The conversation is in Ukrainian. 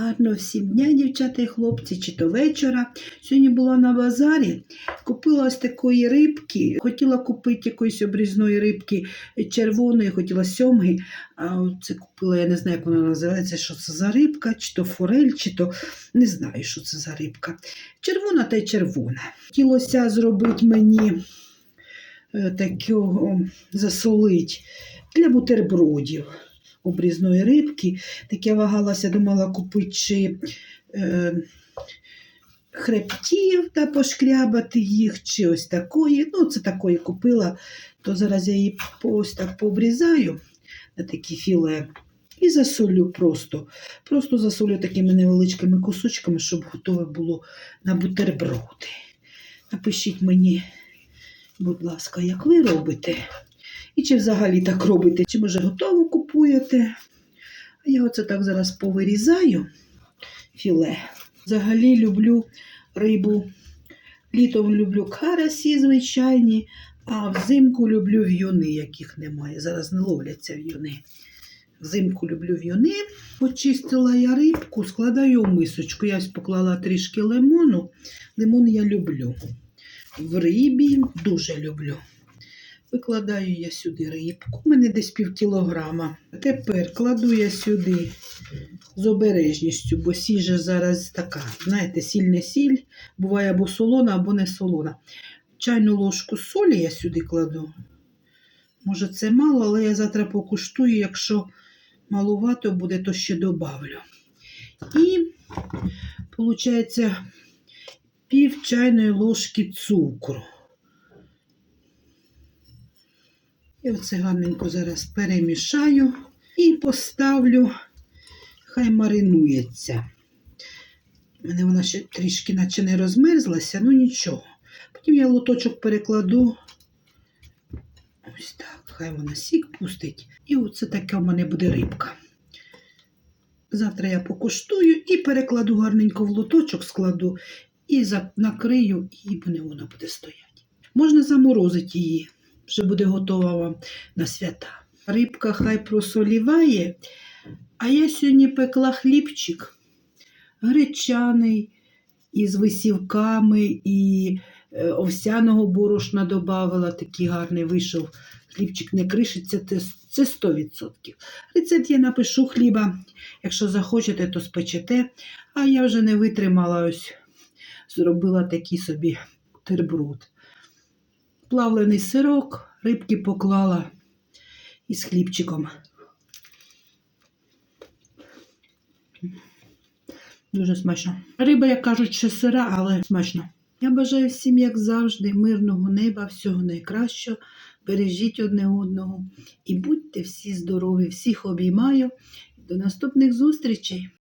Гарно всім дня, дівчата і хлопці, чи то вечора. Сьогодні була на базарі, купила ось такої рибки. Хотіла купити якоїсь обрізної рибки червоної, хотіла сьомги. А це купила, я не знаю, як вона називається, що це за рибка, чи то форель, чи то не знаю, що це за рибка. Червона та й червона. Хотілося зробити мені е, такого засолить для бутербродів обрізної рибки. Так я вагалася, думала купити чи е, хребтів та пошкрябати їх, чи ось такої. Ну, це такої купила, то зараз я її ось так пообрізаю на такі філе. І засолю просто. Просто засолю такими невеличкими кусочками, щоб готове було на бутерброди. Напишіть мені, будь ласка, як ви робите? І чи взагалі так робите? Чи може готову купуєте? А я оце так зараз повирізаю філе. Взагалі люблю рибу. Літом люблю карасі звичайні, а взимку люблю в'юни, яких немає. Зараз не ловляться в'юни. Взимку люблю в'юни. Почистила я рибку, складаю в мисочку. Я поклала трішки лимону. Лимон я люблю. В рибі дуже люблю. Викладаю я сюди рибку. У мене десь пів кілограма. Тепер кладу я сюди з обережністю, бо сіль же зараз така, знаєте, сіль не сіль, буває або солона, або не солона. Чайну ложку солі я сюди кладу. Може, це мало, але я завтра покуштую, якщо малувато буде, то ще добавлю. І, виходить, пів чайної ложки цукру. І оце гарненько зараз перемішаю і поставлю, хай маринується. У мене вона ще трішки наче не розмерзлася, ну нічого. Потім я лоточок перекладу. Ось так, хай вона сік пустить. І оце така в мене буде рибка. Завтра я покуштую і перекладу гарненько в лоточок, складу і накрию, і вона буде стояти. Можна заморозити її, вже буде готова вам на свята. Рибка хай просоліває, а я сьогодні пекла хлібчик гречаний із висівками і е, овсяного борошна додавала. Такий гарний вийшов. Хлібчик не кришиться, це, це 100%. Рецепт я напишу хліба. Якщо захочете, то спечете. А я вже не витримала ось. Зробила такий собі терброд. Плавлений сирок, рибки поклала із хлібчиком. Дуже смачно. Риба, як кажуть, ще сира, але смачно. Я бажаю всім, як завжди, мирного неба, всього найкращого. Бережіть одне одного і будьте всі здорові. Всіх обіймаю. До наступних зустрічей!